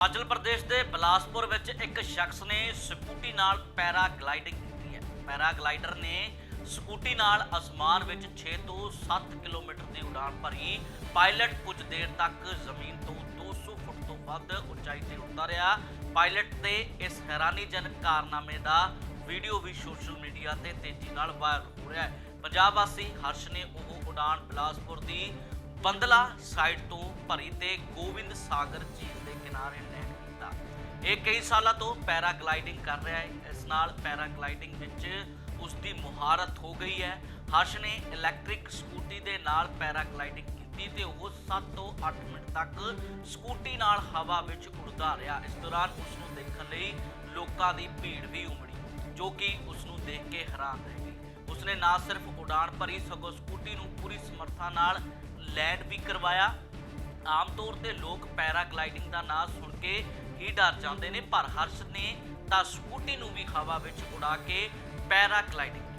ਹਿਮਾਚਲ ਪ੍ਰਦੇਸ਼ ਦੇ ਬਿਲਾਸਪੁਰ ਵਿੱਚ ਇੱਕ ਸ਼ਖਸ ਨੇ ਸਕੂਟੀ ਨਾਲ ਪੈਰਾਗਲਾਈਡਿੰਗ ਕੀਤੀ ਹੈ। ਪੈਰਾਗਲਾਈਡਰ ਨੇ ਸਕੂਟੀ ਨਾਲ ਅਸਮਾਨ ਵਿੱਚ 6 ਤੋਂ 7 ਕਿਲੋਮੀਟਰ ਦੀ ਉਡਾਨ ਭਰੀ। ਪਾਇਲਟ ਕੁਝ ਦੇਰ ਤੱਕ ਜ਼ਮੀਨ ਤੋਂ 200 ਫੁੱਟ ਤੋਂ ਵੱਧ ਉਚਾਈ ਤੇ ਉੱਡਦਾ ਰਿਹਾ। ਪਾਇਲਟ ਦੇ ਇਸ ਹੈਰਾਨੀਜਨਕ ਕਾਰਨਾਮੇ ਦਾ ਵੀਡੀਓ ਵੀ ਸੋਸ਼ਲ ਮੀਡੀਆ ਤੇ ਤੇਜ਼ੀ ਨਾਲ ਵਾਇਰਲ ਹੋ ਰਿਹਾ ਹੈ। ਪੰਜਾਬ ਵਾਸੀ ਹਰਸ਼ ਨੇ ਉਹ ਉਡਾਨ ਬਿਲਾਸਪੁਰ ਦੀ ਬੰਦਲਾ ਸਾਈਡ ਤੋਂ ਭਰੀ ਤੇ ਗੋਬਿੰਦ ਸਾਗਰ ਝੀਲ ਦੇ ਕਿਨਾਰੇ ਲੈਂਡ ਕੀਤਾ। ਇਹ ਕਈ ਸਾਲਾਂ ਤੋਂ ਪੈਰਾਗਲਾਈਡਿੰਗ ਕਰ ਰਿਹਾ ਹੈ। ਇਸ ਨਾਲ ਪੈਰਾਗਲਾਈਡਿੰਗ ਵਿੱਚ ਉਸ ਦੀ ਮੁਹਾਰਤ ਹੋ ਗਈ ਹੈ। ਹਰਸ਼ ਨੇ ਇਲੈਕਟ੍ਰਿਕ ਸਕੂਟੀ ਦੇ ਨਾਲ ਪੈਰਾਗਲਾਈਡਿੰਗ ਕੀਤੀ ਤੇ ਉਹ 7 ਤੋਂ 8 ਮਿੰਟ ਤੱਕ ਸਕੂਟੀ ਨਾਲ ਹਵਾ ਵਿੱਚ ਉੜਦਾ ਰਿਹਾ। ਇਸ ਦੌਰਾਨ ਉਸ ਨੂੰ ਦੇਖਣ ਲਈ ਲੋਕਾਂ ਦੀ ਭੀੜ ਵੀ ਉਮੜੀ, ਜੋ ਕਿ ਉਸ ਨੂੰ ਦੇਖ ਕੇ ਹੈਰਾਨ ਰਹਿ ਗਈ। ਉਸਨੇ ਨਾ ਸਿਰਫ ਉਡਾਨ ਭਰੀ, ਸਗੋਂ ਸਕੂਟੀ ਨੂੰ ਪੂਰੀ ਸਮਰੱਥਾ ਨਾਲ ਲੈਂਡ ਵੀ ਕਰਵਾਇਆ। ਆਮ ਤੌਰ ਤੇ ਲੋਕ ਪੈਰਾਗਲਾਈਡਿੰਗ ਦਾ ਨਾਂ ਸੁਣ ਕੇ ਹੀ ਡਰ ਜਾਂਦੇ ਨੇ, ਪਰ ਹਰਸ਼ ਨੇ ਤਾਂ ਸਕੂਟੀ ਨੂੰ ਵੀ ਹਵਾ ਵਿੱਚ ਉਡਾ ਕੇ ਪੈਰਾਗਲਾਈਡਿੰਗ